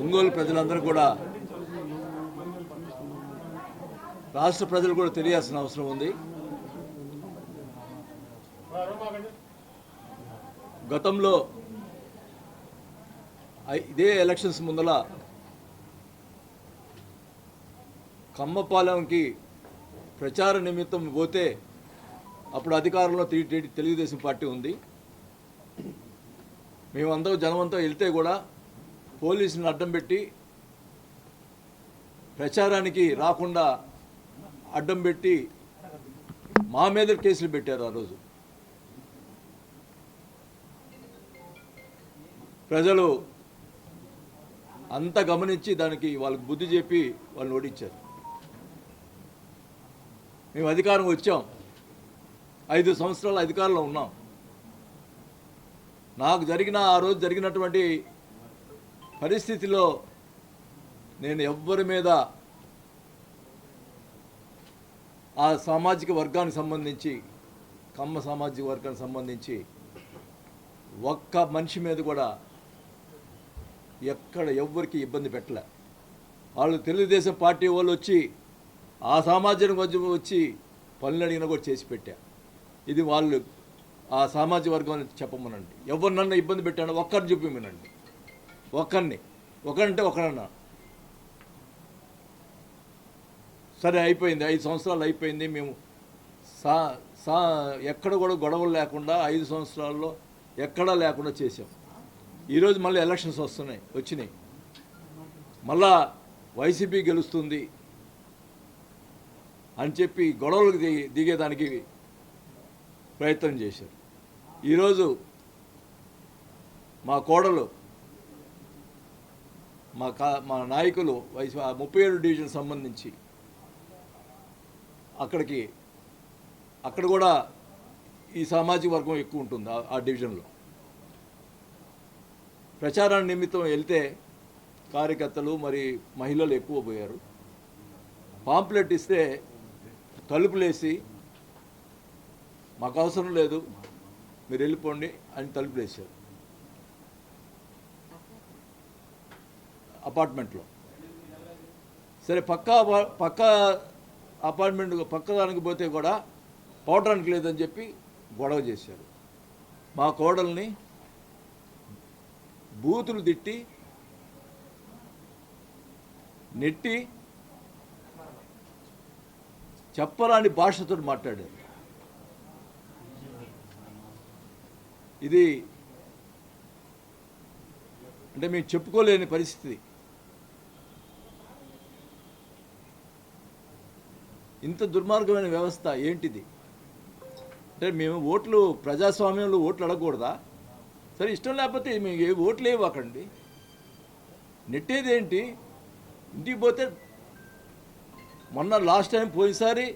ఒంగోలు ప్రజలందరూ కూడా రాష్ట్ర ప్రజలు కూడా తెలియాల్సిన అవసరం ఉంది. గతంలో ఇదే ఎలక్షన్స్ ముందల కమ్మపాలెంకి ప్రచార నిమిత్తం పోతే అప్పుడు అధికారంలో తెలుగుదేశం పార్టీ ఉంది. మేమందరం జనమంతా వెళ్తే కూడా పోలీసుని అడ్డం పెట్టి ప్రచారానికి రాకుండా అడ్డం పెట్టి మా మీద కేసులు పెట్టారు ఆ రోజు. ప్రజలు అంతా గమనించి దానికి వాళ్ళకి బుద్ధి చెప్పి వాళ్ళని ఓడించారు. మేము అధికారం వచ్చాం. ఐదు సంవత్సరాలు అధికారంలో ఉన్నాం. నాకు జరిగిన ఆ రోజు జరిగినటువంటి పరిస్థితిలో నేను ఎవ్వరి మీద ఆ సామాజిక వర్గానికి సంబంధించి కమ్మ సామాజిక వర్గానికి సంబంధించి ఒక్క మనిషి మీద కూడా ఎక్కడ ఎవ్వరికి ఇబ్బంది పెట్టలే. వాళ్ళు తెలుగుదేశం పార్టీ వాళ్ళు వచ్చి ఆ సామాజిక వర్గం వచ్చి పనులు అడిగినా కూడా చేసి పెట్టా. ఇది వాళ్ళు ఆ సామాజిక వర్గం చెప్పమనండి. ఎవరు నన్ను ఇబ్బంది పెట్టాను ఒక్కరు చూపిమనండి ఒకరిని. ఒకరంటే ఒకరన్నా. సరే అయిపోయింది. ఐదు సంవత్సరాలు అయిపోయింది. మేము సా సా ఎక్కడ కూడా గొడవలు లేకుండా ఐదు సంవత్సరాల్లో ఎక్కడా లేకుండా చేసాం ఈరోజు మళ్ళీ ఎలక్షన్స్ వస్తున్నాయి వచ్చినాయి. మళ్ళా వైసీపీ గెలుస్తుంది అని చెప్పి గొడవలకు దిగి దిగేదానికి ప్రయత్నం చేశారు. ఈరోజు మా కోడలు మా కా మా నాయకులు వైసీ ముప్పై ఏడు డివిజన్ సంబంధించి అక్కడికి అక్కడ కూడా ఈ సామాజిక వర్గం ఎక్కువ ఉంటుంది ఆ- డివిజన్లో. ప్రచారాన్ని నిమిత్తం వెళ్తే కార్యకర్తలు మరి మహిళలు ఎక్కువ పోయారు. పాంప్లెట్ ఇస్తే తలుపులేసి మాకు అవసరం లేదు మీరు వెళ్ళిపోండి అని తలుపులేశారు. అపార్ట్మెంట్లో. సరే పక్క పక్క అపార్ట్మెంట్ పక్క దానికి పోతే కూడా పోవడానికి లేదని చెప్పి గొడవ చేశారు. మా కోడల్ని బూతులు తిట్టి నెట్టి చెప్పరాని భాషతో మాట్లాడారు. ఇది అంటే మేము చెప్పుకోలేని పరిస్థితి. ఇంత దుర్మార్గమైన వ్యవస్థ ఏంటిది? అంటే మేము ఓట్లు ప్రజాస్వామ్యంలో ఓట్లు అడగకూడదా? సరే ఇష్టం లేకపోతే మేము ఏ ఓట్లు ఇవ్వకండి నెట్టేది ఏంటి? ఇంటికి పోతే మొన్న లాస్ట్ టైం పోయినసారి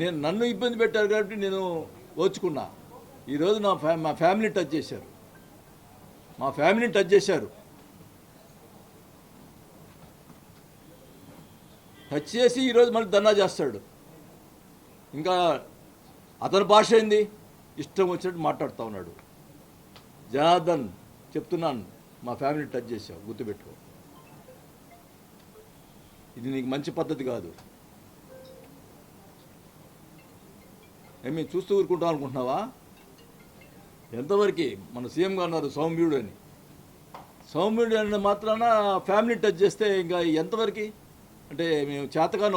నేను నన్ను ఇబ్బంది పెట్టారు కాబట్టి నేను ఓచుకున్నా. ఈరోజు నా ఫ్యా మా ఫ్యామిలీ టచ్ చేశారు. మా ఫ్యామిలీని టచ్ చేశారు. టచ్ చేసి ఈరోజు మళ్ళీ ధర్నా చేస్తాడు. ఇంకా అతని భాష ఏంది? ఇష్టం వచ్చినట్టు మాట్లాడుతూ ఉన్నాడు. జనార్దన్ చెప్తున్నాను మా ఫ్యామిలీని టచ్ చేసావు గుర్తుపెట్టుకో. ఇది నీకు మంచి పద్ధతి కాదు. ఏమి చూస్తూ ఊరుకుంటాం అనుకుంటున్నావా? ఎంతవరకు మన సీఎం గారు అన్నారు సౌమ్యుడు అని. సౌమ్యుడు అన్న మాత్రాన ఫ్యామిలీ టచ్ చేస్తే ఇంకా ఎంతవరకు? అంటే మేము చేతకాని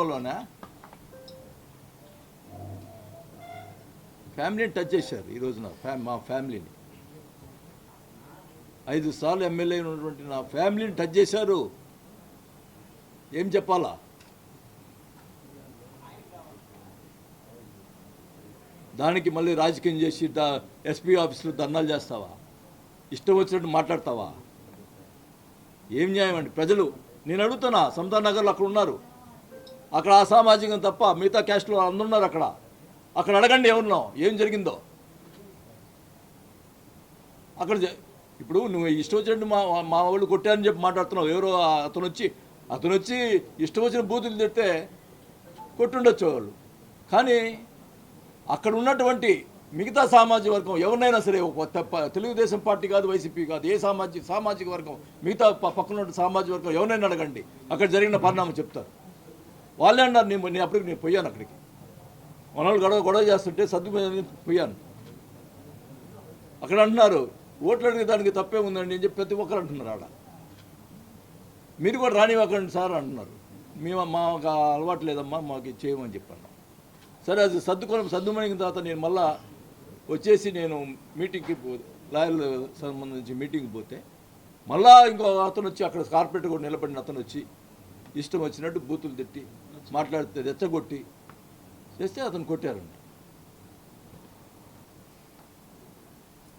ఫ్యామిలీని టచ్ చేశారు ఈరోజు నా ఫ్యా మా ఫ్యామిలీని ఐదు సార్లు ఎమ్మెల్యే ఉన్నటువంటి నా ఫ్యామిలీని టచ్ చేశారు. ఏం చెప్పాలా? దానికి మళ్ళీ రాజకీయం చేసి దా- ఎస్పీ ఆఫీసులో ధర్నాలు చేస్తావా? ఇష్టం వచ్చినట్టు మాట్లాడతావా? ఏం న్యాయం అండి? ప్రజలు నేను అడుగుతున్నా సంతాన్ నగర్లో అక్కడ ఉన్నారు. అక్కడ అసామాజికం తప్ప మిగతా క్యాస్ట్లో అందరు ఉన్నారు అక్కడ. అక్కడ అడగండి ఎవరున్నావు ఏం జరిగిందో. అక్కడ జ- ఇప్పుడు నువ్వు ఇష్టం వచ్చినట్టు మా మా వాళ్ళు కొట్టారని చెప్పి మాట్లాడుతున్నావు. ఎవరో అతను వచ్చి అతను వచ్చి ఇష్టం వచ్చిన బూతులు తిడితే కొట్టుండొచ్చు వాళ్ళు. కానీ అక్కడ ఉన్నటువంటి మిగతా సామాజిక వర్గం ఎవరినైనా సరే ఒక తప్ప- తెలుగుదేశం పార్టీ కాదు వైసీపీ కాదు ఏ సామాజిక సామాజిక వర్గం మిగతా పక్కన సామాజిక వర్గం ఎవరినైనా అడగండి. అక్కడ జరిగిన పరిణామం చెప్తారు. వాళ్ళే అన్నారు నేను నేను అప్పటికి నేను పోయాను అక్కడికి. మనోళ్ళు గొడవ గొడవ చేస్తుంటే సర్దు పోయాను. అక్కడ అంటున్నారు ఓట్లు అడిగే దానికి తప్పే ఉందండి అని చెప్పి ప్రతి ఒక్కరు అంటున్నారు ఆడ. మీరు కూడా రానివ్వకండి సార్ అంటున్నారు. మేము మాకు అలవాటు లేదమ్మా మాకు చేయమని చెప్పాను సరే అది సర్దుకొని సర్దుమణిన తర్వాత నేను మళ్ళీ వచ్చేసి నేను మీటింగ్కి పో లాయర్ల సంబంధించి మీటింగ్కి పోతే మళ్ళా ఇంకో అతను వచ్చి అక్కడ కార్పొరేట్ కూడా నిలబడిన అతను వచ్చి ఇష్టం వచ్చినట్టు బూతులు తిట్టి మాట్లాడితే రెచ్చగొట్టి చేస్తే అతను కొట్టారండి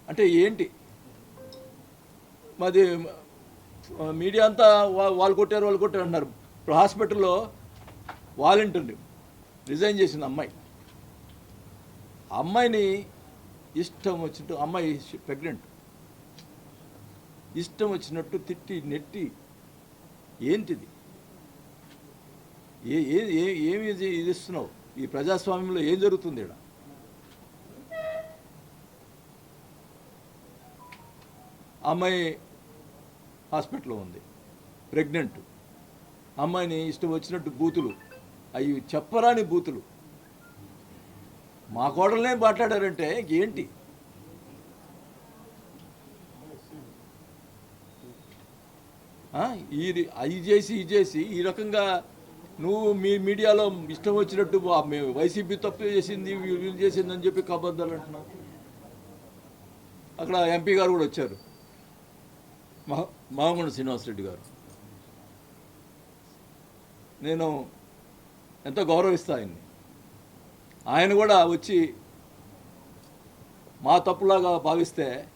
అంటే ఏంటి? మాది మీడియా అంతా వాళ్ళు కొట్టారు వాళ్ళు కొట్టారు అంటున్నారు. ఇప్పుడు హాస్పిటల్లో వాలంటీర్ రిజైన్ చేసిన అమ్మాయి. అమ్మాయిని ఇష్టం వచ్చినట్టు అమ్మాయి ప్రెగ్నెంట్. ఇష్టం వచ్చినట్టు తిట్టి నెట్టి ఏంటిది? ఏ ఏ ఏ- ఏమి ఇది ఇది ఇస్తున్నావు? ఈ ప్రజాస్వామ్యంలో ఏం జరుగుతుంది ఇక్కడ అమ్మాయి హాస్పిటల్లో ఉంది. ప్రెగ్నెంట్. అమ్మాయిని ఇష్టం వచ్చినట్టు బూతులు. అవి చెప్పరాని బూతులు. మా కోడలనే మాట్లాడారంటే ఏంటి ఇది ఈ అది చేసి ఇది చేసి ఈ రకంగా నువ్వు మీ మీడియాలో ఇష్టం వచ్చినట్టు మేము వైసీపీ తప్పు చేసింది వీళ్ళు చేసింది అని చెప్పి కబద్దాలు అంటున్నావు. అక్కడ ఎంపీ గారు కూడా వచ్చారు. మహ మహమ్మద్ శ్రీనివాసరెడ్డి గారు. నేను ఎంతో గౌరవిస్తా ఆయన్ని? ఆయన కూడా వచ్చి మా తప్పులాగా భావిస్తే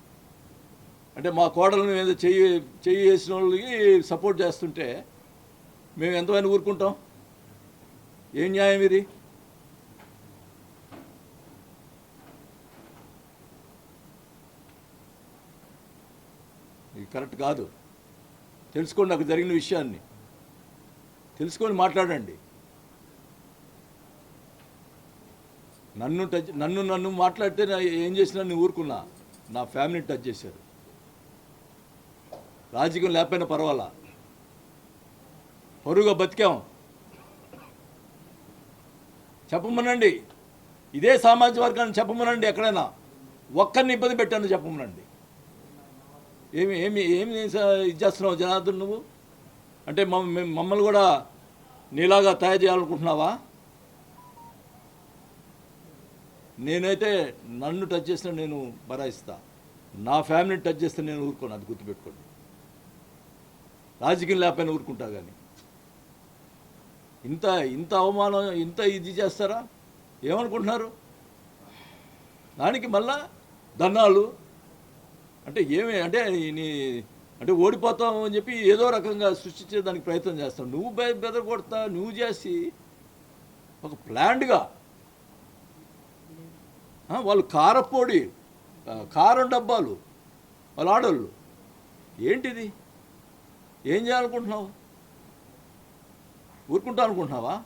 అంటే మా కోడల మీద చెయ్యి చెయ్యి వేసిన వాళ్ళకి సపోర్ట్ చేస్తుంటే మేము ఎంతమైనా ఊరుకుంటాం? ఏం న్యాయం ఇది? ఇది కరెక్ట్ కాదు. తెలుసుకోండి నాకు జరిగిన విషయాన్ని. తెలుసుకొని మాట్లాడండి. నన్ను టచ్ నన్ను నన్ను మాట్లాడితే ఏం చేసినా నేను ఊరుకున్నా. నా ఫ్యామిలీని టచ్ చేశారు. రాజకీయం లేకపోయినా పర్వాలా? పరుగా బతికాం. చెప్పమనండి. ఇదే సామాజిక వర్గాన్ని చెప్పమనండి ఎక్కడైనా. ఒక్కరిని ఇబ్బంది పెట్టాను చెప్పమనండి. ఏమి ఏమి ఏమి ఇది చేస్తున్నావు జనార్దన్ నువ్వు? అంటే మేము- మమ్మల్ని కూడా నీలాగా తయారు చేయాలనుకుంటున్నావా? నేనైతే నన్ను టచ్ చేసిన నేను బరాయిస్తా. నా ఫ్యామిలీని టచ్ చేస్తే నేను ఊరుకోను అది గుర్తుపెట్టుకోండి. రాజకీయం లేకపోయినా ఊరుకుంటా కానీ ఇంత ఇంత అవమానం ఇంత ఇది చేస్తారా? ఏమనుకుంటున్నారు? దానికి మళ్ళా దన్నాలు అంటే ఏమి అంటే నీ అంటే ఓడిపోతాం అని చెప్పి ఏదో రకంగా సృష్టించే దానికి ప్రయత్నం చేస్తావు నువ్వు బెదర బెదరగొడతా నువ్వు చేసి ఒక ప్లాండ్గా వాళ్ళు కారపొడి కారం డబ్బాలు వాళ్ళ ఆడోళ్ళు. ఏంటిది? ఏం చేయాలనుకుంటున్నావు? ఊరుకుంటా అనుకుంటున్నావా?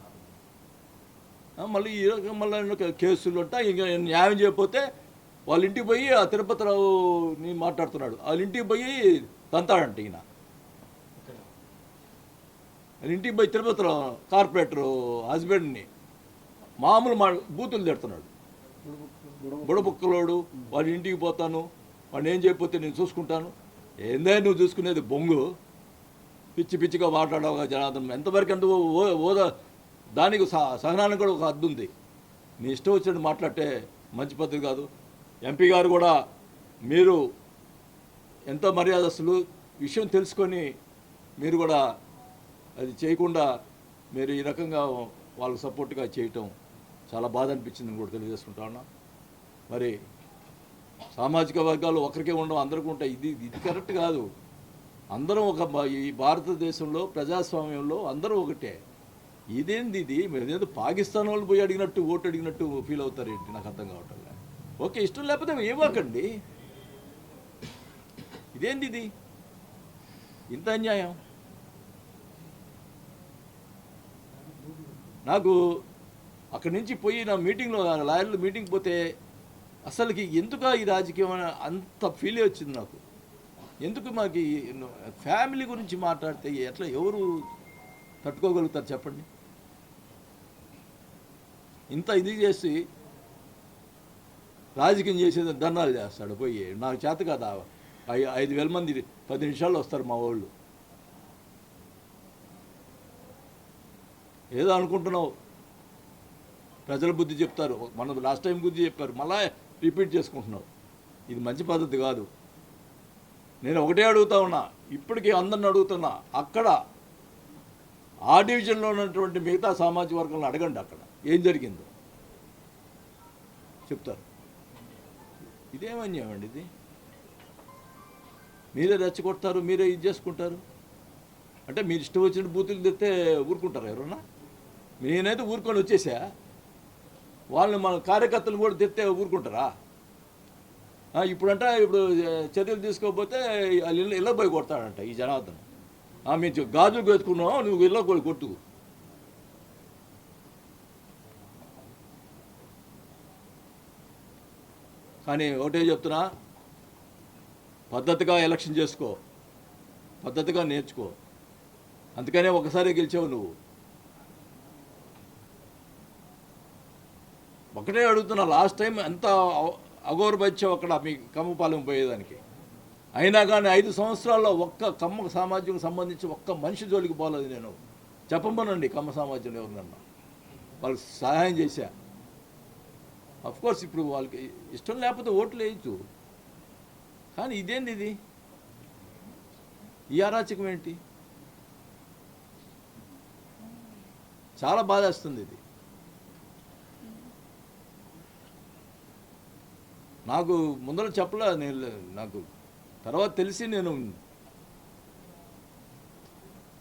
మళ్ళీ ఈ మళ్ళీ ఎన్నో కేసులు ఉంటా ఇంకా న్యాయం చేయకపోతే వాళ్ళ ఇంటికి పోయి ఆ తిరుపతిరావుని మాట్లాడుతున్నాడు. వాళ్ళ ఇంటికి పోయి తంతాడంట ఈయన. వాళ్ళ ఇంటికి పోయి తిరుపతిరావు కార్పొరేటరు హస్బెండ్ని మామూలు మా బూతులు తిడుతున్నాడు. బుడబుక్కలోడు వాడి ఇంటికి పోతాను. వాడిని ఏం చేయకపోతే నేను చూసుకుంటాను. ఏందే నువ్వు చూసుకునేది బొంగు? పిచ్చి పిచ్చిగా మాట్లాడవుగా జనార్దన్. ఎంతవరకు ఎంత ఓ- ఓదా దానికి సహ- సహనానికి కూడా ఒక హద్దు ఉంది. నీ ఇష్టం వచ్చినట్టు మాట్లాడితే మంచి పద్ధతి కాదు. ఎంపీ గారు కూడా మీరు ఎంతో మర్యాదస్తులు విషయం తెలుసుకొని మీరు కూడా అది చేయకుండా మీరు ఈ రకంగా వాళ్ళకు సపోర్ట్గా చేయటం చాలా బాధ అనిపించిందని కూడా తెలియజేసుకుంటా ఉన్నా. మరి సామాజిక వర్గాలు ఒకరికే ఉండడం అందరికీ ఉంటాయి ఇది ఇది కరెక్ట్ కాదు. అందరం ఒక ఈ భారతదేశంలో ప్రజాస్వామ్యంలో అందరూ ఒకటే. ఇదేంది ఇది? ఏదో పాకిస్తాన్ వాళ్ళు పోయి అడిగినట్టు ఓటు అడిగినట్టు ఫీల్ అవుతారు ఏంటి? నాకు అర్థం కావటం ఓకే ఇష్టం లేకపోతే ఇవ్వకండి. ఇదేంది ఇది? ఇంత అన్యాయం. నాకు అక్కడి నుంచి పోయి నా మీటింగ్లో లాయర్లు మీటింగ్ పోతే అసలుకి ఎందుకు ఈ రాజకీయం అని అంత ఫీల్ వచ్చింది నాకు. ఎందుకు మాకు ఫ్యామిలీ గురించి మాట్లాడితే ఎట్లా ఎవరు తట్టుకోగలుగుతారు చెప్పండి. ఇంత ఇది చేసి రాజకీయం చేసేది ధర్నాలు చేస్తాడు పోయి నాకు చేత కదా ఐ ఐదు వేల మంది పది నిమిషాల్లో వస్తారు మా వాళ్ళు. ఏదో అనుకుంటున్నావు. ప్రజల బుద్ధి చెప్తారు. మన లాస్ట్ టైం బుద్ధి చెప్పారు. మళ్ళా రిపీట్ చేసుకుంటున్నావు. ఇది మంచి పద్ధతి కాదు. నేను ఒకటే అడుగుతా ఉన్నా ఇప్పటికీ అందరిని అడుగుతున్నా అక్కడ ఆ డివిజన్లో ఉన్నటువంటి మిగతా సామాజిక వర్గంలో అడగండి అక్కడ. ఏం జరిగిందో. చెప్తారు. ఇదేమన్యామండి ఇది. మీరే రెచ్చగొడతారు మీరే ఇది చేసుకుంటారు. అంటే మీరు ఇష్టం వచ్చిన బూతులు తెస్తే ఊరుకుంటారు ఎవరన్నా? నేనైతే ఊరుకొని వచ్చేసా? వాళ్ళు మన కార్యకర్తలు కూడా తెస్తే ఊరుకుంటారా? ఇప్పుడంట ఇప్పుడు చర్యలు తీసుకోకపోతే వాళ్ళు ఇళ్ళ ఇళ్ళ పోయి కొడతాడంట ఈ జనార్దన్. ఆ, మేము గాజులు పెట్టుకున్నావు నువ్వు ఇళ్ళ పోయి కొట్టు. కానీ ఒకటే చెప్తున్నా పద్ధతిగా ఎలక్షన్ చేసుకో పద్ధతిగా నేర్చుకో. అందుకనే ఒకసారి గెలిచావు నువ్వు. ఒకటే అడుగుతున్నా లాస్ట్ టైం ఎంత అగౌరవచ్చావు అక్కడ మీ కమ్మపాలెం పోయేదానికి? అయినా కానీ ఐదు సంవత్సరాల్లో ఒక్క కమ్మ సామాజ్యం సంబంధించి ఒక్క మనిషి జోలికి పోలేదు నేను. చెప్పమనండి కమ్మ సామాజ్యం ఎవరినన్నా వాళ్ళకి సహాయం చేశా. కోర్స్ ఇప్పుడు వాళ్ళకి ఇష్టం లేకపోతే ఓట్లు వేయచ్చు. కానీ ఇదేంది ఇది? ఈ అరాచకం ఏంటి? చాలా బాధేస్తుంది ఇది. నాకు ముందర చెప్పలే నేను నాకు తర్వాత తెలిసి నేను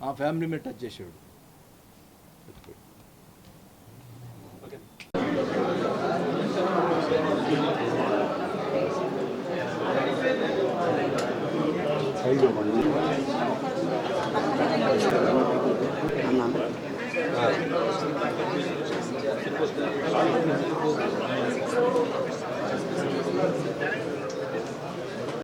ఆ ఫ్యామిలీ మీద టచ్ చేసాడు